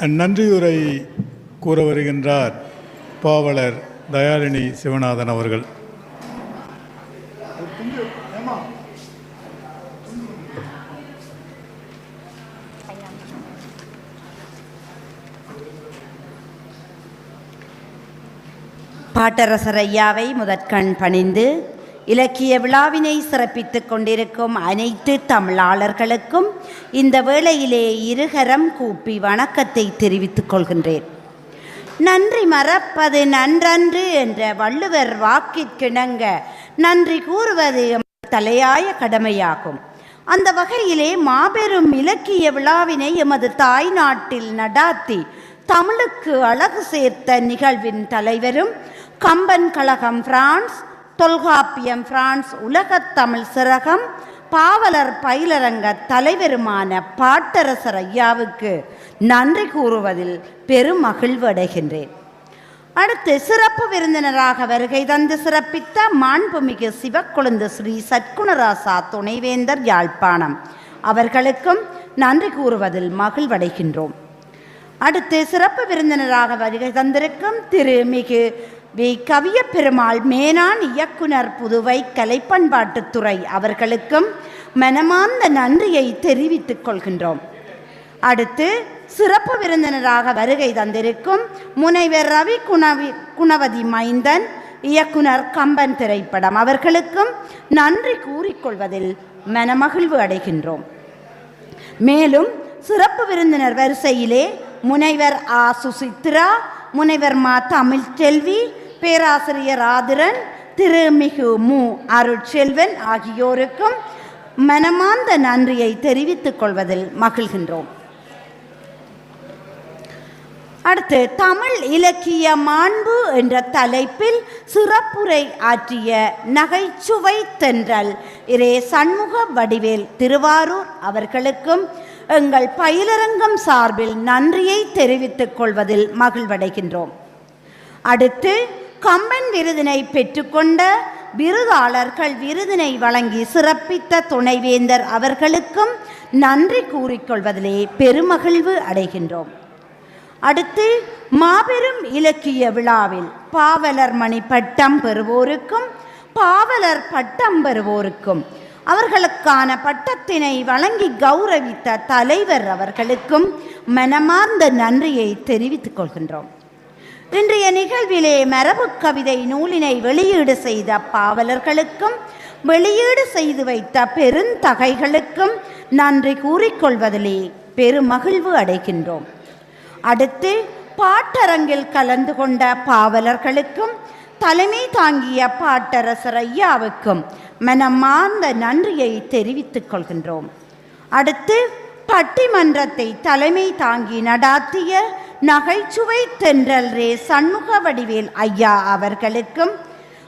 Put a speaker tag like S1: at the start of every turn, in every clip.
S1: நன்றியுரை கூற வருகின்றார் பாவலர் தயாளினி சிவநாதன் அவர்கள்.
S2: பாட்டரசர் ஐயாவை முதற்கண் பணிந்து இலக்கிய விழாவினை சிறப்பித்துக் கொண்டிருக்கும் அனைத்து தமிழாளர்களுக்கும் இந்த வேளையிலே இருகரம் கூப்பி வணக்கத்தை தெரிவித்துக் கொள்கின்றேன். நன்றி மறப்பது நன்றன்று என்ற வள்ளுவர் வாக்கிற்கிணங்க நன்றி கூறுவது தலையாய கடமையாகும். அந்த வகையிலே மாபெரும் இலக்கிய விழாவினை எமது தாய் நாட்டில் நடாத்தி தமிழுக்கு அழகு சேர்த்த நிகழ்வின் தலைவரும் கம்பன் கழகம் பிரான்ஸ் தொல்காப்பியம் பிரான்ஸ் உலகத்தமிழ் சிறகம் பாவலர் பயிலரங்க தலைவருமான பாட்டரசர் ஐயாவுக்கு நன்றி கூறுவதில் பெரும் மகிழ்வு அடைகின்றேன். அடுத்து சிறப்பு விருந்தினராக வருகை தந்து சிறப்பித்த மாண்புமிகு சிவக்கொழுந்து ஸ்ரீ சத்குணராசா துணைவேந்தர் யாழ்ப்பாணம். அவர்களுக்கும் நன்றி கூறுவதில் மகிழ்வடைகின்றோம். அடுத்து சிறப்பு விருந்தினராக வருகை தந்திருக்கும் திரு மிகு வி கவிய பெருமாள் மேனான் இயக்குனர் புதுவை கலைப்பண்பாட்டுத்துறை அவர்களுக்கும் மனமார்ந்த நன்றியை தெரிவித்துக் கொள்கின்றோம். அடுத்து சிறப்பு விருந்தினராக வருகை தந்திருக்கும் முனைவர் ரவி குணவி குணவதி மைந்தன் இயக்குனர் கம்பன் திரைப்படம் அவர்களுக்கும் நன்றி கூறிக்கொள்வதில் மனமகிழ்வு அடைகின்றோம். மேலும் சிறப்பு விருந்தினர் வரிசையிலே முனைவர் ஆ. சுசித்ரா முனைவர் மா. தமிழ்ச்செல்வி பேராசிரியர் ஆதிரன் திருமிகு மு. அருட்செல்வன் ஆகியோருக்கும் மனமார்ந்த நன்றியை தெரிவித்துக் கொள்வதில் மகிழ்கின்றோம். அடுத்து தமிழ் இலக்கிய மாண்பு என்ற தலைப்பில் சிறப்புரை ஆற்றிய நகைச்சுவை தென்றல் இரே சண்முக வடிவேல் திருவாரூர் அவர்களுக்கும் எங்கள் பயிலரங்கம் சார்பில் நன்றியை தெரிவித்துக் கொள்வதில் மகிழ்வடைகின்றோம். அடுத்து கம்பன் விருதினை பெற்றுக்கொண்ட விருதாளர்கள் விருதினை வழங்கி சிறப்பித்த துணைவேந்தர் அவர்களுக்கும் நன்றி கூறிக்கொள்வதிலே பெருமகிழ்வு அடைகின்றோம். அடுத்து மாபெரும் இலக்கிய விழாவில் பாவலர் மணி பட்டம் பெறுவோருக்கும் பாவலர் பட்டம் பெறுவோருக்கும் அவர்களுக்கான பட்டத்தினை வழங்கி கௌரவித்த தலைவர் அவர்களுக்கும் மனமார்ந்த நன்றியை தெரிவித்துக் கொள்கின்றோம். இன்றைய நிகழ்விலே மரபு கவிதை நூலினை வெளியீடு செய்த பாவலர்களுக்கும் வெளியீடு செய்து வைத்த பெருந்தகைகளுக்கும் நன்றி கூறிக்கொள்வதிலே பெருமகிழ்வு அடைகின்றோம். அடுத்து பாட்டரங்கில் கலந்து கொண்ட பாவலர்களுக்கும் தலைமை தாங்கிய பாட்டரசர் ஐயாவுக்கும் மனமார்ந்த நன்றியை தெரிவித்துக் கொள்கின்றோம். அடுத்து பட்டிமன்றத்தை தலைமை தாங்கி நடாத்திய நகைச்சுவை தென்றல் ரே சண்முக வடிவேல் ஐயா அவர்களுக்கும்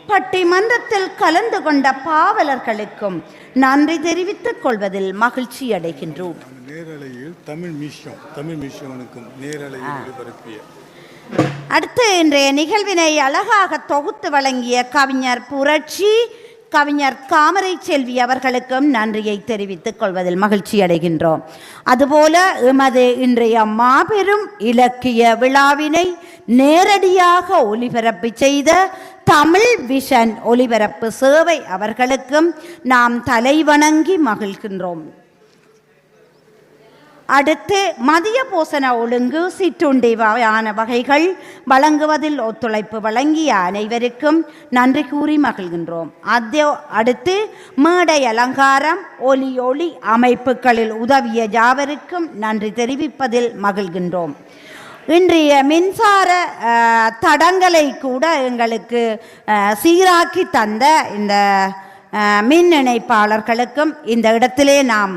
S2: பட்டிமன்றத்தில் கலந்து கொண்ட பாவலர்களுக்கும் நன்றி தெரிவித்துக் கொள்வதில் மகிழ்ச்சி அடைகின்றோம்.
S1: நேரலையில் தமிழ் மிஷம் தமிழ் மிஷனுக்கும் நேரலையில் ஒளிபரப்பிய.
S2: அடுத்து இன்றைய நிகழ்வினை அழகாக தொகுத்து வழங்கிய கவிஞர் புரட்சி கவிஞர் காமரை செல்வி அவர்களுக்கும் நன்றியை தெரிவித்துக் கொள்வதில் மகிழ்ச்சி அடைகின்றோம். அதுபோல எமது இன்றைய மாபெரும் இலக்கிய விழாவினை நேரடியாக ஒளிபரப்பு செய்த தமிழ் விஷன் ஒளிபரப்பு சேவை அவர்களுக்கும் நாம் தலைவணங்கி மகிழ்கின்றோம். அடுத்து மதிய போசன ஒழுங்கு சிற்றுண்டி வகையான வகைகள் வழங்குவதில் ஒத்துழைப்பு வழங்கிய அனைவருக்கும் நன்றி கூறி மகிழ்கின்றோம். அதே அடுத்து மேடை அலங்காரம் ஒலி ஒளி அமைப்புகளில் உதவிய யாவருக்கும் நன்றி தெரிவிப்பதில் மகிழ்கின்றோம். இன்றைய மின்சார தடங்களை கூட எங்களுக்கு சீராக்கி தந்த இந்த மின் இணைப்பாளர்களுக்கும் இந்த இடத்திலே நாம்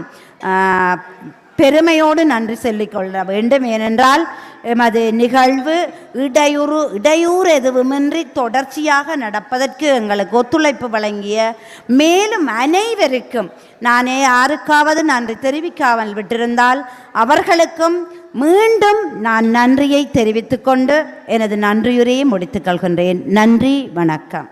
S2: பெருமையோடு நன்றி சொல்லிக்கொள்ள வேண்டும். ஏனென்றால் எமது நிகழ்வு இடையூறு இடையூறு எதுவுமின்றி தொடர்ச்சியாக நடப்பதற்கு எங்களுக்கு ஒத்துழைப்பு வழங்கிய மேலும் அனைவருக்கும் நானே யாருக்காவது நன்றி தெரிவிக்காமல் விட்டிருந்தால் அவர்களுக்கும் மீண்டும் நான் நன்றியை தெரிவித்துக்கொண்டு எனது நன்றியுரையை முடித்துக் கொள்கின்றேன். நன்றி வணக்கம்.